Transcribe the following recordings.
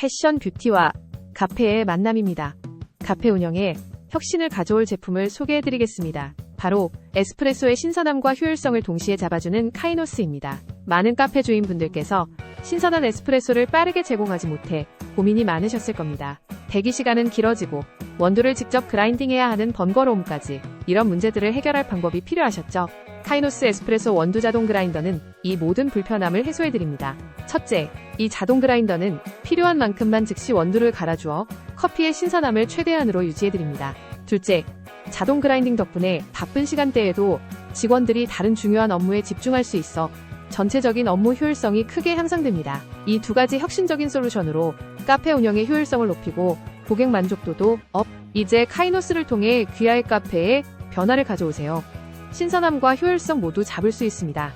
패션 뷰티와 카페의 만남입니다. 카페 운영에 혁신을 가져올 제품을 소개해드리겠습니다. 바로 에스프레소의 신선함과 효율성을 동시에 잡아주는 카이노스입니다. 많은 카페 주인분들께서 신선한 에스프레소를 빠르게 제공하지 못해 고민이 많으셨을 겁니다. 대기 시간은 길어지고 원두를 직접 그라인딩해야 하는 번거로움까지 이런 문제들을 해결할 방법이 필요하셨죠? 카이노스 에스프레소 원두 자동 그라인더는 이 모든 불편함을 해소해드립니다. 첫째, 이 자동 그라인더는 필요한 만큼만 즉시 원두를 갈아주어 커피의 신선함을 최대한으로 유지해드립니다. 둘째, 자동 그라인딩 덕분에 바쁜 시간대에도 직원들이 다른 중요한 업무에 집중할 수 있어 전체적인 업무 효율성이 크게 향상됩니다. 이 두 가지 혁신적인 솔루션으로 카페 운영의 효율성을 높이고 고객 만족도도 업. 이제 카이노스를 통해 귀하의 카페에 변화를 가져오세요. 신선함과 효율성 모두 잡을 수 있습니다.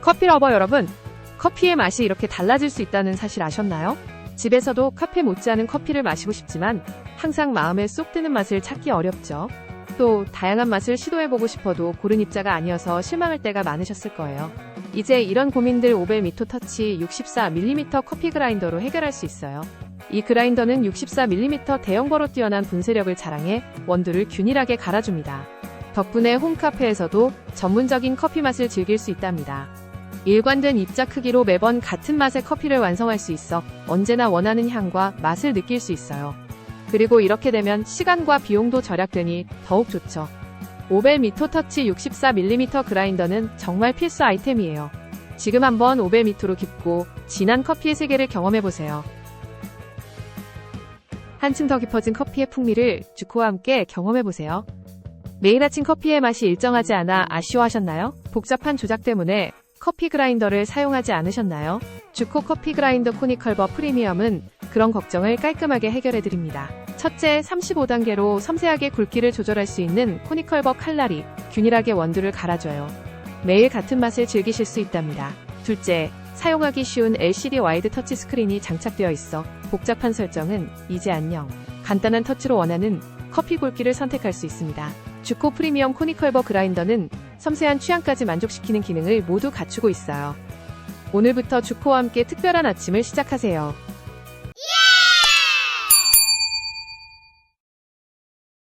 커피 러버 여러분, 커피의 맛이 이렇게 달라질 수 있다는 사실 아셨나요? 집에서도 카페 못지않은 커피를 마시고 싶지만 항상 마음에 쏙 드는 맛을 찾기 어렵죠. 또 다양한 맛을 시도해보고 싶어도 고른 입자가 아니어서 실망할 때가 많으셨을 거예요. 이제 이런 고민들 오벨 미토 터치 64mm 커피 그라인더로 해결할 수 있어요. 이 그라인더는 64mm 대형버로 뛰어난 분쇄력을 자랑해 원두를 균일하게 갈아줍니다. 덕분에 홈카페에서도 전문적인 커피 맛을 즐길 수 있답니다. 일관된 입자 크기로 매번 같은 맛의 커피를 완성할 수 있어 언제나 원하는 향과 맛을 느낄 수 있어요. 그리고 이렇게 되면 시간과 비용도 절약되니 더욱 좋죠. 오벨 미토 터치 64mm 그라인더는 정말 필수 아이템이에요. 지금 한번 오벨 미토로 깊고 진한 커피의 세계를 경험해보세요. 한층 더 깊어진 커피의 풍미를 주코와 함께 경험해보세요. 매일 아침 커피의 맛이 일정하지 않아 아쉬워하셨나요? 복잡한 조작 때문에 커피 그라인더를 사용하지 않으셨나요? 주코 커피 그라인더 코니컬버 프리미엄은 그런 걱정을 깔끔하게 해결해드립니다. 첫째, 35단계로 섬세하게 굵기를 조절할 수 있는 코니컬버 칼날이 균일하게 원두를 갈아줘요. 매일 같은 맛을 즐기실 수 있답니다. 둘째, 사용하기 쉬운 LCD 와이드 터치 스크린이 장착되어 있어 복잡한 설정은 이제 안녕. 간단한 터치로 원하는 커피 굵기를 선택할 수 있습니다. 주코 프리미엄 코니컬버 그라인더는 섬세한 취향까지 만족시키는 기능을 모두 갖추고 있어요. 오늘부터 주코와 함께 특별한 아침을 시작하세요.